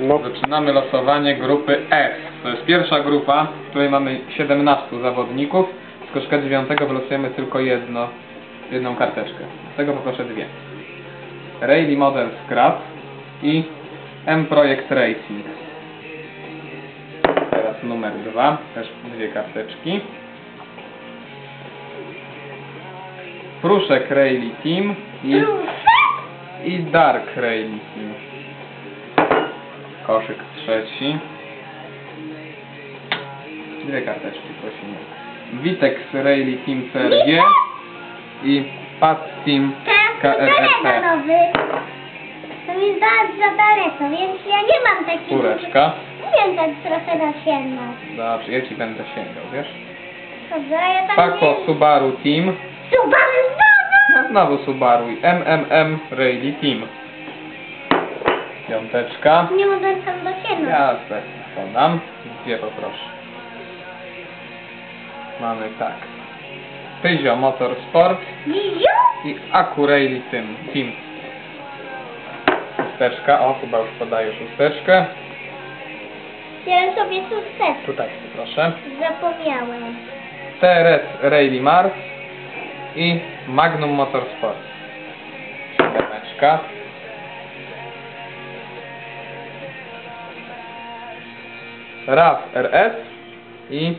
No, Zaczynamy losowanie grupy S. To jest pierwsza grupa, w której mamy 17 zawodników. Z koszka 9 wylosujemy tylko jedno, jedną karteczkę. Z tego poproszę dwie. Rally Model Scrap i M Project Racing. Teraz numer 2, też dwie karteczki. Pruszek Rally Team i, i Dark Rally Team. Koszyk trzeci. Dwie karteczki prosimy. Witex Rally Team CRG i Pat Team KRRP. nowy. To mi bardzo daleko, więc ja nie mam takiego... Kureczka. Umiem tak trochę nasięgnąć. Dobrze, ja ci będę sięgał, wiesz? Dobrze, ja tam Paco nie... Subaru Team. Subaru No znowu! znowu Subaru i MMM Rally Team. Piąteczka. Nie mogę tam dosięgnąć. Ja se podam. Dwie poproszę. Mamy tak. Pyzio Motorsport i Aku Rally Team. Szósteczka. O, chyba już podaję szósteczkę. Wziąłem sobie sukces. Tutaj proszę. Zapomniałem. TRS Rally Mars i Magnum Motorsport. Siódemeczka. RAV RS i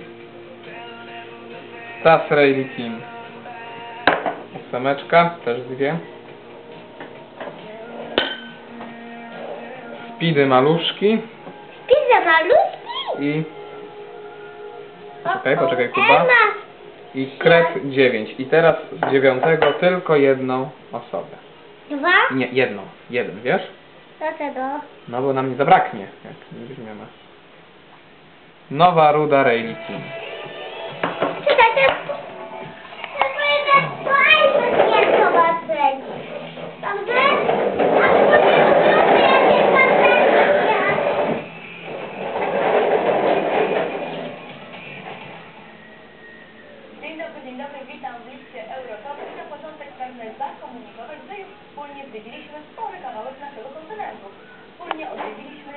SAS Rally Team. Ósemeczka, też dwie. Speedy Maluszki Pizza maluski? i Poczekaj, poczekaj, Kuba. I Kret 9. I teraz z dziewiątego tylko jedną osobę. Dwa? Nie, jedną. Jeden, wiesz? Dlaczego? No bo nam nie zabraknie, jak nie weźmiemy. Nowa Ruda Team. Czekaj, fantazje. Dzień dobry, dzień dobry, witam w liście Eurotopic. Na początek pragnę zakomunikować, wspólnie zwiedziliśmy spory kawałek naszego kontynentu. Wspólnie odwiedziliśmy